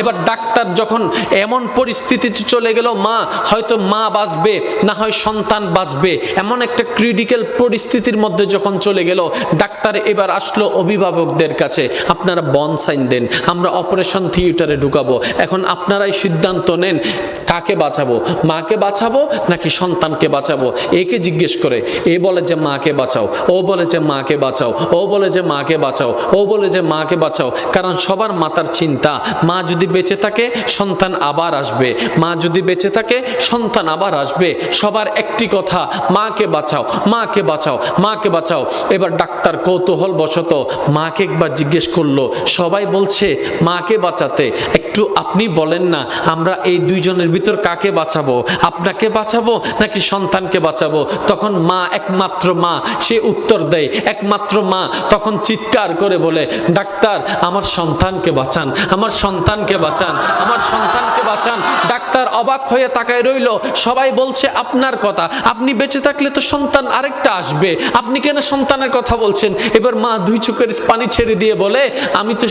এবার ডাক্তার যখন এমন পরিস্থিতিতে চলে গেল, মা, হয়তো মা বাঁচবে, না হয় সন্তান বাঁচবে, এমন একটা ক্রিটিক্যাল পরিস্থিতির মধ্যে যখন চলে গেল, ডাক্তার এবার আসলো অভিভাবকদের কাছে। আপনারা বন সাইন দেন, আমরা অপারেশন থিয়েটারে ঢুকাবো। এখন আপনারাই সিদ্ধান্ত নেন, কাকে বাঁচাবো? মাকে বাঁচাবো, নাকি সন্তানকে বাঁচাবো? একে জিজ্ঞেস করে, এ বলে যে মাকে বাঁচাও, ও বলে যে মাকে বাঁচাও, ও বলে যে মাকে বাঁচাও, ও বলে যে মাকে বাঁচাও। কারণ সবার মাতার চিন্তা, মা যদি বেঁচে থাকে, সন্তান আবার আসবে। মা যদি বেঁচে থাকে, সন্তান আবার আসবে। সবার একটি কথা, মাকে বাঁচাও মাকে বাঁচাও মাকে বাঁচাও। এবার ডাক্তার কৌতূহল বশত মাকে একবার জিজ্ঞেস করল, সবাই বলছে, মাকে বাঁচাতে। একটু আপনি বলেন না, আমরা এই দুইজনের ভিতর কাকে বাঁচাবো? আপনাকে বাঁচাবো নাকি সন্তানকে বাঁচাবো? তখন মা, একমাত্র মা, সে উত্তর দেয়, একমাত্র মা। তখন চিৎকার করে বলে, ডাক্তার, আমার সন্তানকে বাঁচান, আমার সন্তানকে বাঁচান, আমার সন্তানকে বাঁচান। ডাক্তার অবাক হয়ে তাকায় রইল, সবাই বলছে, আপনার কথা। আপনি বেঁচে থাকলে তো সন্তান আরেকটা আসবে। আপনি কেন সন্তানের কথা বলছেন? এবার মা দুই চোখের পানি ছেড়ে দিয়ে বলে, আমি তো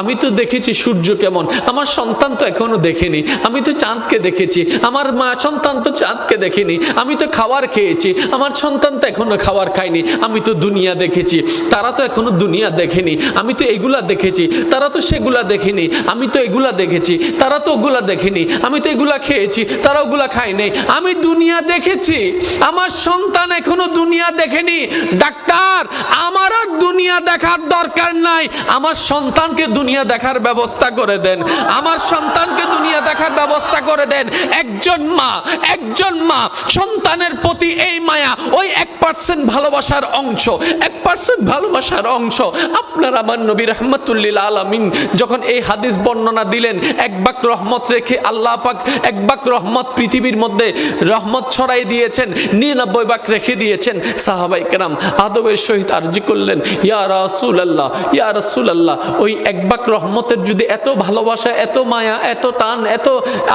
আমি তো দেখেছি সূর্য কেমন। আমার সন্তান তো এখনও দেখেনি। আমি তো চাঁদকে দেখেছি। আমার মা সন্তান তো চাঁদকে দেখেনি। আমি তো খাবার খেয়েছি। আমার সন্তান তো এখনও খাবার খায়নি। আমি তো দুনিয়া দেখেছি। তারা তো এখনও দুনিয়া দেখেনি। আমি তো এগুলা দেখেছি। তারা তো সেগুলা দেখেনি। আমি তো এগুলা দেখেছি, তারা তো ওগুলা দেখেনি। আমি তো এগুলা খেয়েছি, তারা ওগুলা খায়নি আমি দুনিয়া দেখেছি, আমার সন্তান এখনও দুনিয়া দেখেনি। ডাক্তার, আমার আর দুনিয়া দেখার দরকার নাই। আমার সন্তানকে দুনিয়া দেখার ব্যবস্থা করে দেন। আমার সন্তানকে দুনিয়া দেখার ব্যবস্থা করে দেন। একজন মা একজন মা, সন্তানের প্রতি এই মায়া, ওই এক পার্সেন্ট ভালোবাসার অংশ, এক পার্সেন্ট ভালোবাসার অংশ। আপনার আমার নবী রহমতুল্লিল আলমিন যখন এই হাদিস বর্ণনা দিলেন, এক বাক রহমত রেখে আল্লাহ পাক এক বাক রহমত পৃথিবীর মধ্যে রহমত ছড়াই দিয়েছেন, নিরানব্বই বাক রেখে দিয়েছেন। সাহাবাই কেরাম আদবের সহিত আর্জি করলেন, ইয়া রাসুল আল্লাহ ইয়া রাসুল আল্লাহ ওই এক বাক রহমতের যদি এত ভালোবাসা, এত মায়া, এত টান, এত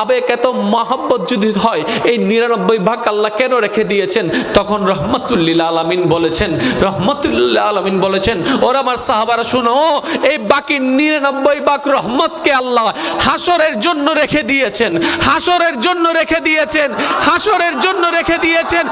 আবেগ, এত মহাব্বত যদি হয়, এই নিরানব্বই ভাগ আল্লাহ কেন রেখে দিয়েছেন? তখন রহমতুল্লিল আলমিন বলেছেন রহমতুল্লাহ আলমিন বলেছেন, ওরা আমার সাহাবারা শুনো, এই বাকি নিরানব্বই বাক রহমতকে আল্লাহ হাসরের জন্য রেখে দিয়েছেন, হাসরের জন্য রেখে দিয়েছেন, হাসরের জন্য রেখে দিয়েছেন।